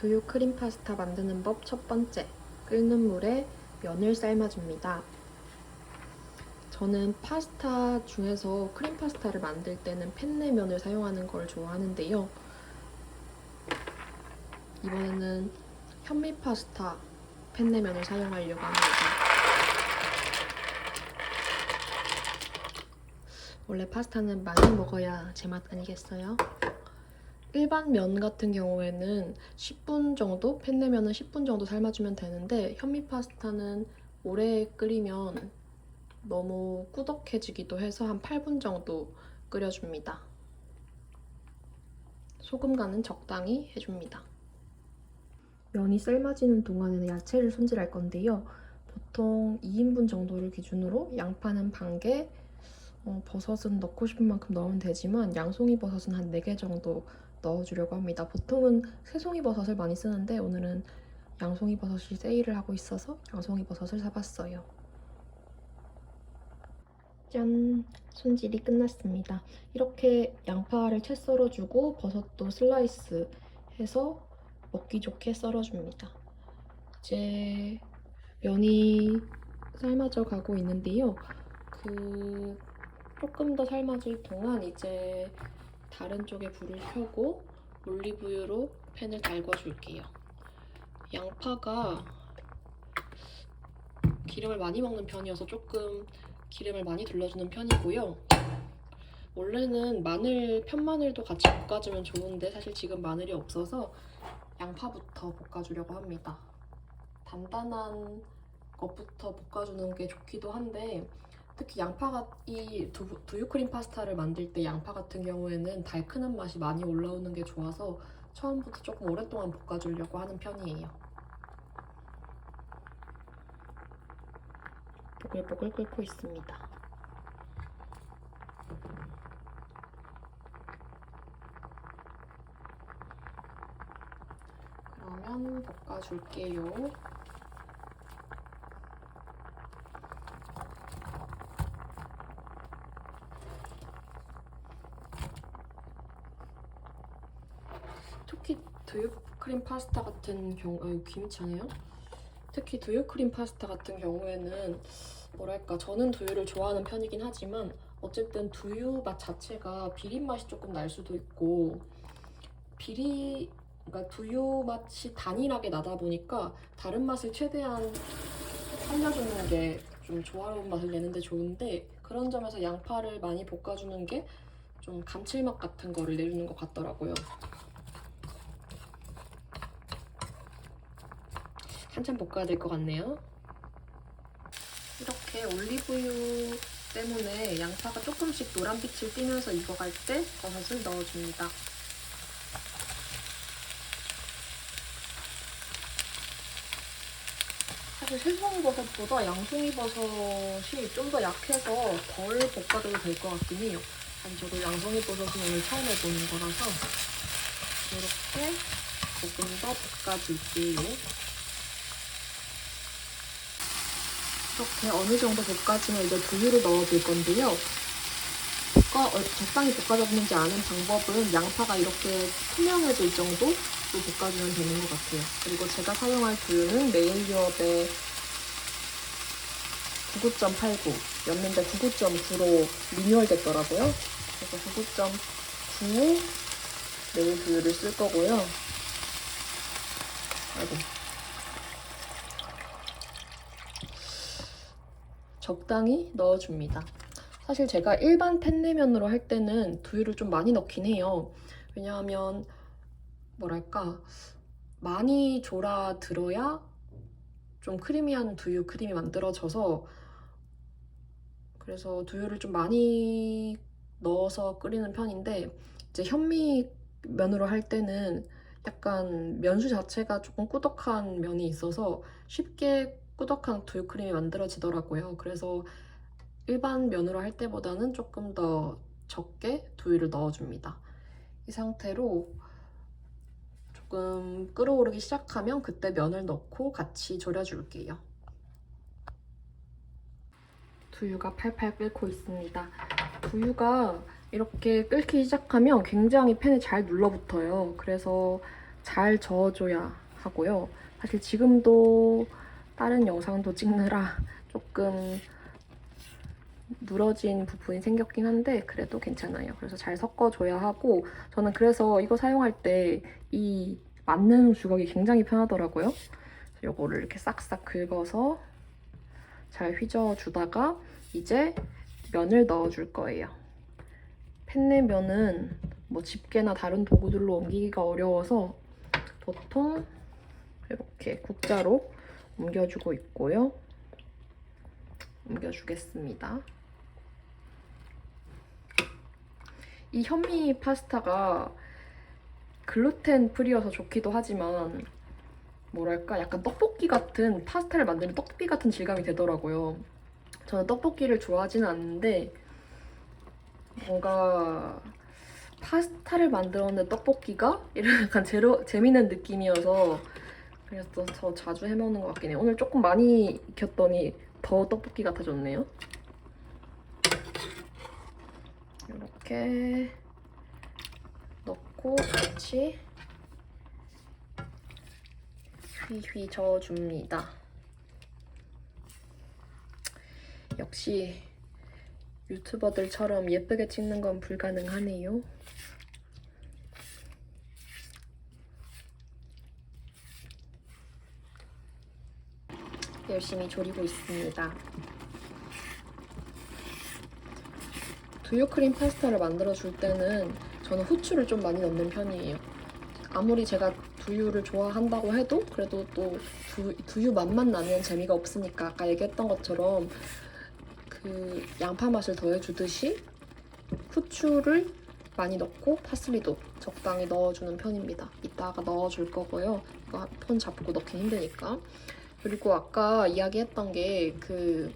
두유 크림 파스타 만드는 법 첫 번째, 끓는 물에 면을 삶아줍니다. 저는 파스타 중에서 크림 파스타를 만들 때는 펜네 면을 사용하는 걸 좋아하는데요. 이번에는 현미 파스타 펜네 면을 사용하려고 합니다. 원래 파스타는 많이 먹어야 제맛 아니겠어요? 일반 면 같은 경우에는 10분 정도, 펜네면은 10분 정도 삶아주면 되는데 현미 파스타는 오래 끓이면 너무 꾸덕해지기도 해서 한 8분 정도 끓여줍니다. 소금 간은 적당히 해줍니다. 면이 삶아지는 동안에는 야채를 손질할 건데요. 보통 2인분 정도를 기준으로 양파는 반 개, 어, 버섯은 넣고 싶은 만큼 넣으면 되지만 양송이 버섯은 한 4개 정도 넣어주려고 합니다. 보통은 새송이 버섯을 많이 쓰는데 오늘은 양송이 버섯이 세일을 하고 있어서 양송이 버섯을 사봤어요. 짠! 손질이 끝났습니다. 이렇게 양파를 채 썰어주고 버섯도 슬라이스 해서 먹기 좋게 썰어줍니다. 이제 면이 삶아져 가고 있는데요. 그 조금 더 삶아질 동안 이제 다른 쪽에 불을 켜고 올리브유로 팬을 달궈줄게요. 양파가 기름을 많이 먹는 편이어서 조금 기름을 많이 둘러주는 편이고요. 원래는 마늘, 편마늘도 같이 볶아주면 좋은데 사실 지금 마늘이 없어서 양파부터 볶아주려고 합니다. 단단한 것부터 볶아주는 게 좋기도 한데 특히 양파가 이 두, 두유크림 파스타를 만들 때 양파 같은 경우에는 달큰한 맛이 많이 올라오는 게 좋아서 처음부터 조금 오랫동안 볶아주려고 하는 편이에요. 보글보글 끓고 있습니다. 그러면 볶아줄게요. 특히 두유 크림 파스타 같은 경우, 어, 김치네요. 특히 두유 크림 파스타 같은 경우에는 뭐랄까 저는 두유를 좋아하는 편이긴 하지만 어쨌든 두유 맛 자체가 비린 맛이 조금 날 수도 있고 비리 그러니까 두유 맛이 단일하게 나다 보니까 다른 맛을 최대한 살려주는 게 좀 조화로운 맛을 내는데 좋은데 그런 점에서 양파를 많이 볶아주는 게 좀 감칠맛 같은 거를 내주는 것 같더라고요. 한참 볶아야 될 것 같네요. 이렇게 올리브유 때문에 양파가 조금씩 노란빛을 띠면서 익어갈 때 버섯을 넣어줍니다. 사실 새송이 버섯보다 양송이 버섯이 좀 더 약해서 덜 볶아줘도 될 것 같긴 해요. 아니 저도 양송이 버섯은 오늘 처음 해보는 거라서 이렇게 조금 더 볶아줄게요. 이렇게 어느 정도 볶아지면 이제 두유를 넣어줄 건데요. 볶아, 어, 적당히 볶아졌는지 아는 방법은 양파가 이렇게 투명해질 정도로 볶아주면 되는 것 같아요. 그리고 제가 사용할 두유는 메인유업의 99.89 였는데 99.9로 리뉴얼 됐더라고요. 그래서 99.9 메인 두유를 쓸 거고요. 아이고. 적당히 넣어줍니다. 사실 제가 일반 펜네면으로 할 때는 두유를 좀 많이 넣긴 해요. 왜냐하면 뭐랄까 많이 졸아 들어야 좀 크리미한 두유 크림이 만들어져서 그래서 두유를 좀 많이 넣어서 끓이는 편인데 이제 현미 면으로 할 때는 약간 면수 자체가 조금 꾸덕한 면이 있어서 쉽게 꾸덕한 두유 크림이 만들어지더라고요. 그래서 일반 면으로 할 때보다는 조금 더 적게 두유를 넣어줍니다. 이 상태로 조금 끓어오르기 시작하면 그때 면을 넣고 같이 졸여줄게요. 두유가 팔팔 끓고 있습니다. 두유가 이렇게 끓기 시작하면 굉장히 팬에 잘 눌러붙어요. 그래서 잘 저어줘야 하고요. 사실 지금도 다른 영상도 찍느라 조금 누러진 부분이 생겼긴 한데 그래도 괜찮아요. 그래서 잘 섞어줘야 하고 저는 그래서 이거 사용할 때 이 맞는 주걱이 굉장히 편하더라고요. 이거를 이렇게 싹싹 긁어서 잘 휘저어주다가 이제 면을 넣어줄 거예요. 펜네 면은 뭐 집게나 다른 도구들로 옮기기가 어려워서 보통 이렇게 국자로 옮겨주고 있고요. 옮겨주겠습니다. 이 현미 파스타가 글루텐 프리여서 좋기도 하지만 뭐랄까 약간 떡볶이 같은 파스타를 만드는 떡볶이 같은 질감이 되더라고요. 저는 떡볶이를 좋아하지는 않는데 뭔가 파스타를 만들었는데 떡볶이가 이런 약간 제로, 재밌는 느낌이어서 그래서 더 자주 해먹는 것 같긴 해요. 오늘 조금 많이 익혔더니 더 떡볶이 같아졌네요. 이렇게 넣고 같이 휘휘 저어줍니다. 역시 유튜버들처럼 예쁘게 찍는 건 불가능하네요. 열심히 조리고 있습니다. 두유크림 파스타를 만들어 줄 때는 저는 후추를 좀 많이 넣는 편이에요. 아무리 제가 두유를 좋아한다고 해도 그래도 또 두, 두유 맛만 나면 재미가 없으니까 아까 얘기했던 것처럼 그 양파 맛을 더해주듯이 후추를 많이 넣고 파슬리도 적당히 넣어주는 편입니다. 이따가 넣어줄 거고요. 이거 폰 잡고 넣기 힘드니까. 그리고 아까 이야기했던 게 그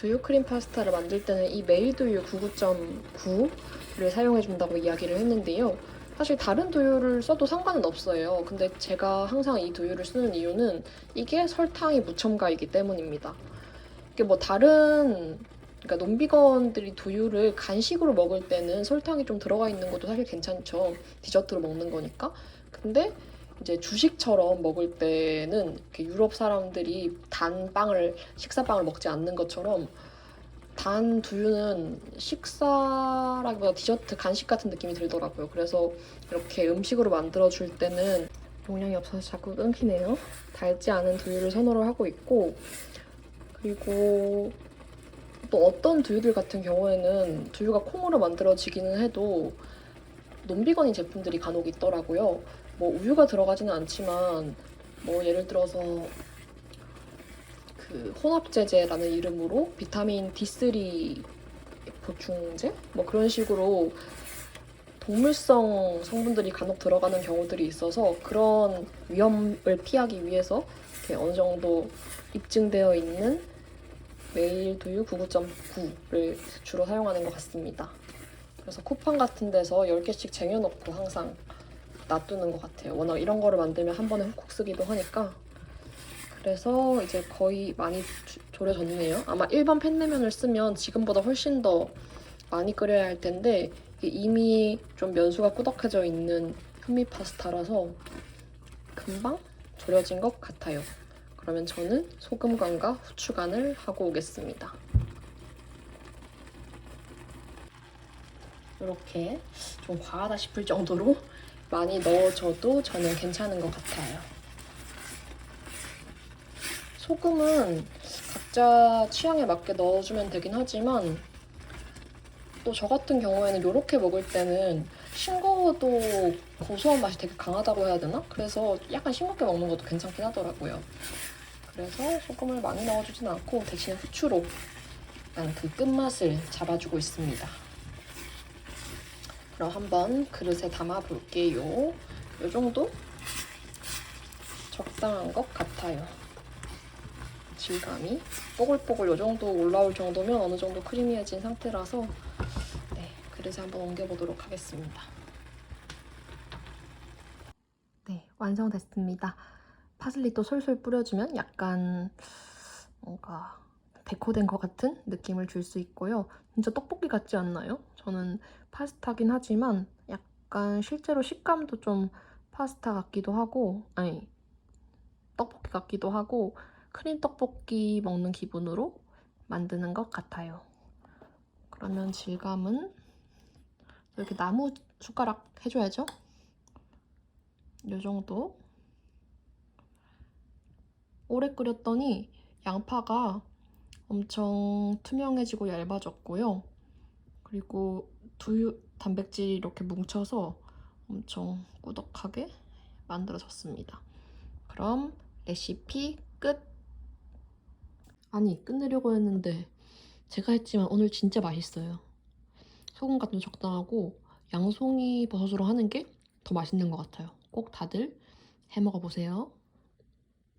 두유 크림 파스타를 만들 때는 이 메일 두유 99.9를 사용해 준다고 이야기를 했는데요. 사실 다른 두유를 써도 상관은 없어요. 근데 제가 항상 이 두유를 쓰는 이유는 이게 설탕이 무첨가이기 때문입니다. 이게 뭐 다른 그러니까 논비건들이 두유를 간식으로 먹을 때는 설탕이 좀 들어가 있는 것도 사실 괜찮죠. 디저트로 먹는 거니까. 근데 이제 주식처럼 먹을 때는 유럽 사람들이 단 빵을 식사빵을 먹지 않는 것처럼 단 두유는 식사라기보다 디저트 간식 같은 느낌이 들더라고요. 그래서 이렇게 음식으로 만들어 줄 때는 용량이 없어서 자꾸 끊기네요. 달지 않은 두유를 선호를 하고 있고 그리고 또 어떤 두유들 같은 경우에는 두유가 콩으로 만들어지기는 해도 논비건인 제품들이 간혹 있더라고요. 뭐 우유가 들어가지는 않지만 뭐 예를 들어서 그 혼합제제라는 이름으로 비타민 D3 보충제 뭐 그런 식으로 동물성 성분들이 간혹 들어가는 경우들이 있어서 그런 위험을 피하기 위해서 이렇게 어느 정도 입증되어 있는 메일 두유 99.9를 주로 사용하는 것 같습니다. 그래서 쿠팡 같은 데서 10개씩 쟁여놓고 항상 놔두는 것 같아요. 워낙 이런 거를 만들면 한 번에 훅훅 쓰기도 하니까. 그래서 이제 거의 많이 주- 졸여졌네요. 아마 일반 펜라면을 쓰면 지금보다 훨씬 더 많이 끓여야 할 텐데 이미 좀 면수가 꾸덕해져 있는 현미 파스타라서 금방 졸여진 것 같아요. 그러면 저는 소금 간과 후추 간을 하고 오겠습니다. 이렇게 좀 과하다 싶을 정도로 많이 넣어줘도 저는 괜찮은 것 같아요. 소금은 각자 취향에 맞게 넣어주면 되긴 하지만 또 저 같은 경우에는 이렇게 먹을 때는 싱거워도 고소한 맛이 되게 강하다고 해야 되나? 그래서 약간 싱겁게 먹는 것도 괜찮긴 하더라고요. 그래서 소금을 많이 넣어주진 않고 대신 후추로 약간 그 끝맛을 잡아주고 있습니다. 그럼 한번 그릇에 담아 볼게요. 이 정도 적당한 것 같아요. 질감이 뽀글뽀글 이 정도 올라올 정도면 어느 정도 크리미해진 상태라서 네, 그릇에 한번 옮겨보도록 하겠습니다. 네, 완성됐습니다. 파슬리도 솔솔 뿌려주면 약간 뭔가 데코된 것 같은 느낌을 줄 수 있고요. 진짜 떡볶이 같지 않나요? 저는 파스타긴 하지만 약간 실제로 식감도 좀 파스타 같기도 하고 아니 떡볶이 같기도 하고 크림 떡볶이 먹는 기분으로 만드는 것 같아요. 그러면 질감은 이렇게 나무 숟가락 해줘야죠. 이 정도. 오래 끓였더니 양파가 엄청 투명해지고 얇아졌고요. 그리고 두유 단백질이 이렇게 뭉쳐서 엄청 꾸덕하게 만들어졌습니다. 그럼 레시피 끝! 아니, 끝내려고 했는데 제가 했지만 오늘 진짜 맛있어요. 소금 간도 적당하고 양송이 버섯으로 하는 게 더 맛있는 것 같아요. 꼭 다들 해 먹어보세요.